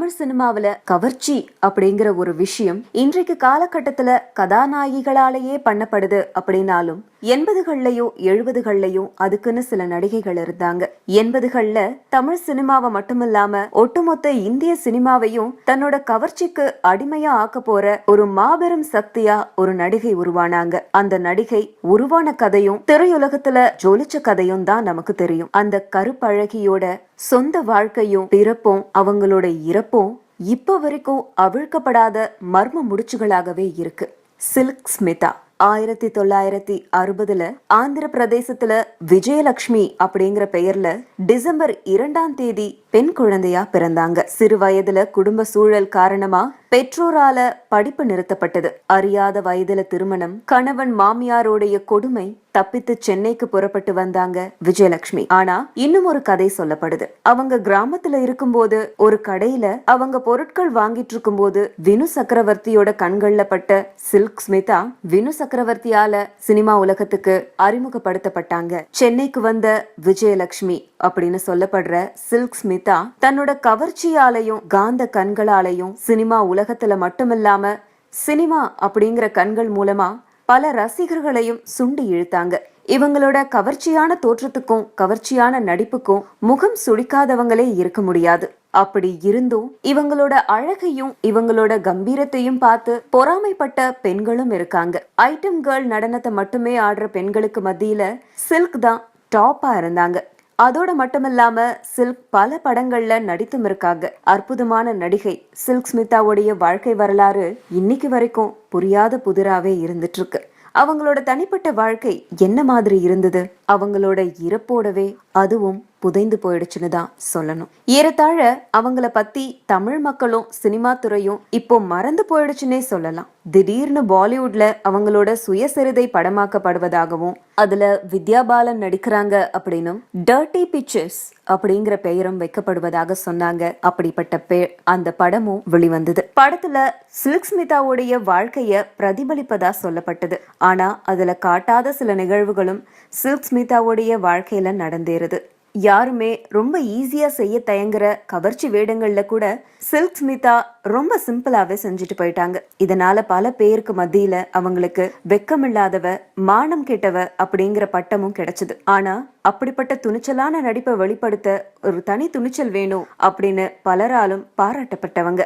தமிழ் சினிமாவுல கவர்ச்சி அப்படிங்கிற ஒரு விஷயம் இன்றைக்கு காலகட்டத்துல கதாநாயகிகளாலேயே பண்ணப்படுது அப்படின்னாலும் எண்பதுகள்லயோ எழுபதுகள்லயோ அதுக்குன்னு சில நடிகைகள் இருந்தாங்க. எண்பதுகள்ல தமிழ் சினிமாவை மட்டுமில்லாம ஒட்டுமொத்த இந்திய சினிமாவையும் தன்னோட கவர்ச்சிக்கு அடிமையா ஆக்க போற ஒரு மாபெரும் சக்தியா ஒரு நடிகை உருவானாங்க. அந்த நடிகை உருவான கதையும் திரையுலகத்துல ஜொலிச்ச கதையும் தான் நமக்கு தெரியும். அந்த கருப்பழகியோட சொந்த வாழ்க்கையும் பிறப்பும் அவங்களோட இறப்பும் இப்ப வரைக்கும் அவிழ்க்கப்படாத மர்ம முடிச்சுகளாகவே இருக்கு. சில்க் ஸ்மிதா ஆயிரத்தி தொள்ளாயிரத்தி அறுபதுல ஆந்திர பிரதேசத்துல விஜயலட்சுமி அப்படிங்கிற பெயர்ல டிசம்பர் இரண்டாம் தேதி பெண் குழந்தையா பிறந்தாங்க. சிறு வயதுல குடும்ப சூழல் காரணமா பெற்றோரால படிப்பு நிறுத்தப்பட்டது. அறியாத வயதுல திருமணம் கணவன் மாமியாரோடைய கொடுமை தப்பித்து சென்னைக்கு புறப்பட்டு வந்தாங்க விஜயலட்சுமி. ஆனா இன்னும் ஒரு கதை சொல்லப்படுது. அவங்க கிராமத்துல இருக்கும்போது ஒரு கடையில அவங்க பொருட்கள் வாங்கிட்டு இருக்கும்போது வினு சக்கரவர்த்தியோட கண்கள்ல பட்ட சில்க் ஸ்மிதா வினு சக்கரவர்த்தியால சினிமா உலகத்துக்கு அறிமுகப்படுத்தப்பட்டாங்க. சென்னைக்கு வந்த விஜயலட்சுமி அப்படின்னு சொல்லப்படுற சில்க் ஸ்மிதா தன்னோட கவர்ச்சியாலையும் காந்த கண்களாலையும் சினிமா உலகத்துல மட்டுமில்லாம சினிமா அப்படிங்கிற கண்கள் மூலமா பல ரசிகர்களையும் சுண்டி இழுத்தாங்க. இவங்களோட கவர்ச்சியான தோற்றத்துக்கும் கவர்ச்சியான நடிப்புக்கும் முகம் சுளிக்காதவங்களே இருக்க முடியாது. அப்படி இருந்தும் இவங்களோட அழகையும் இவங்களோட கம்பீரத்தையும் பார்த்து பொறாமைப்பட்ட பெண்களும் இருக்காங்க. ஐட்டம் கேர்ள் நடனத்தை மட்டுமே ஆடுற பெண்களுக்கு மத்தியில சில்க் தான் டாப்பா இருந்தாங்க. அதோட மட்டுமில்லாம சில்க் பல படங்கள்ல நடித்தும் இருக்காங்க. அற்புதமான நடிகை சில்க் ஸ்மிதாவுடைய வாழ்க்கை வரலாறு இன்னைக்கு வரைக்கும் புரியாத புதிராவே இருந்துட்டு இருக்கு. அவங்களோட தனிப்பட்ட வாழ்க்கை என்ன மாதிரி இருந்தது? அவங்களோட இறப்போடவே அதுவும் புதைந்து போயிடுச்சுன்னு தான் சொல்லணும். ஏறத்தாழ அவங்கள பத்தி தமிழ் மக்களும் சினிமா துறையும் இப்போ மறந்து போயிடுச்சுன்னே சொல்லலாம். திடீர்னு பாலிவுட்ல அவங்களோட சுயசரிதை படமாக்கப்படுவதாகவும் அதுல வித்யா பாலன் நடிக்கிறாங்க அப்படின்னும் டர்ட்டி பிக்சர்ஸ் அப்படிங்கிற பெயரும் வைக்கப்படுவதாக சொன்னாங்க. அப்படிப்பட்ட பெயர் அந்த படமும் வெளிவந்தது. படத்துல சில்க் ஸ்மிதாவுடைய வாழ்க்கைய பிரதிபலிப்பதா சொல்லப்பட்டது. ஆனா அதுல காட்டாத சில நிகழ்வுகளும் சில்க் ஸ்மிதாவுடைய வாழ்க்கையில நடந்தேறுது. யாருமே ரொம்ப ஈஸியா செய்ய தயங்குற கவர்ச்சி வேடங்கள்ல கூட சில்க் ஸ்மிதா ரொம்ப சிம்பிளாவே செஞ்சுட்டு போயிட்டாங்க. இதனால பல பேருக்கு மத்தியில அவங்களுக்கு வெக்கமில்லாதவ மானம் கெட்டவ அப்படிங்கிற பட்டமும் கிடைச்சது. ஆனா அப்படிப்பட்ட துணிச்சலான நடிப்பை வெளிப்படுத்த ஒரு தனி துணிச்சல் வேணும் அப்படின்னு பலராலும் பாராட்டப்பட்டவங்க.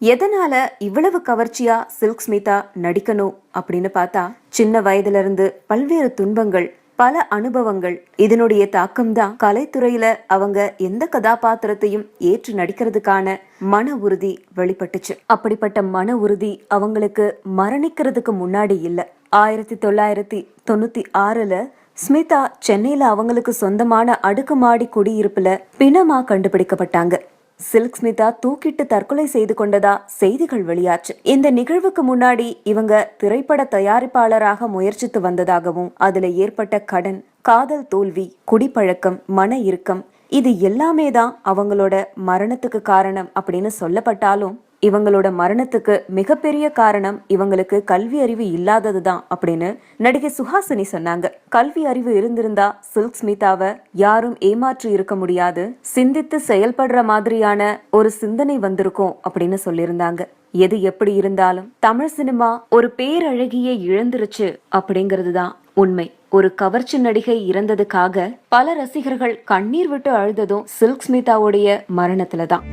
எதனால இவ்வளவு கவர்ச்சியா சில்க் ஸ்மிதா நடிக்கணும் அப்படின்னு பார்த்தா சின்ன வயதுல இருந்து பல்வேறு துன்பங்கள் பல அனுபவங்கள். இதனுடைய தாக்கம் தான் கலைத்துறையில அவங்க எந்த கதாபாத்திரத்தையும் ஏற்று நடிக்கிறதுக்கான மன உறுதி வெளிப்பட்டுச்சு. அப்படிப்பட்ட மன உறுதி அவங்களுக்கு மரணிக்கிறதுக்கு முன்னாடி இல்ல. ஆயிரத்தி தொள்ளாயிரத்தி தொண்ணூத்தி ஆறுல ஸ்மிதா சென்னையில அவங்களுக்கு சொந்தமான அடுக்குமாடி குடியிருப்புல பிணமா கண்டுபிடிக்கப்பட்டாங்க. சில்க் ஸ்மிதா தூக்கிட்டு தற்கொலை செய்து கொண்டதா செய்திகள் வெளியாச்சு. இந்த நிகழ்வுக்கு முன்னாடி இவங்க திரைப்பட தயாரிப்பாளராக முயற்சித்து வந்ததாகவும் அதுல ஏற்பட்ட கடன் காதல் தோல்வி குடிப்பழக்கம் மன இறுக்கம் இது எல்லாமே தான் அவங்களோட மரணத்துக்கு காரணம் அப்படின்னு சொல்லப்பட்டாலும் இவங்களோட மரணத்துக்கு மிகப்பெரிய காரணம் இவங்களுக்கு கல்வி அறிவு இல்லாதது தான் அப்படின்னு நடிகை சுஹாசினி சொன்னாங்க. கல்வி அறிவு இருந்திருந்தா சில்க் ஸ்மிதாவை யாரும் ஏமாற்றி இருக்க முடியாது. சிந்தித்து செயல்படுற மாதிரியான ஒரு சிந்தனை வந்திருக்கும் அப்படின்னு சொல்லியிருந்தாங்க. எது எப்படி இருந்தாலும் தமிழ் சினிமா ஒரு பேரழகியை இழந்துருச்சு அப்படிங்கிறது தான் உண்மை. ஒரு கவர்ச்சி நடிகை இறந்ததுக்காக பல ரசிகர்கள் கண்ணீர் விட்டு அழுததும் சில்க் ஸ்மிதாவுடைய மரணத்துல தான்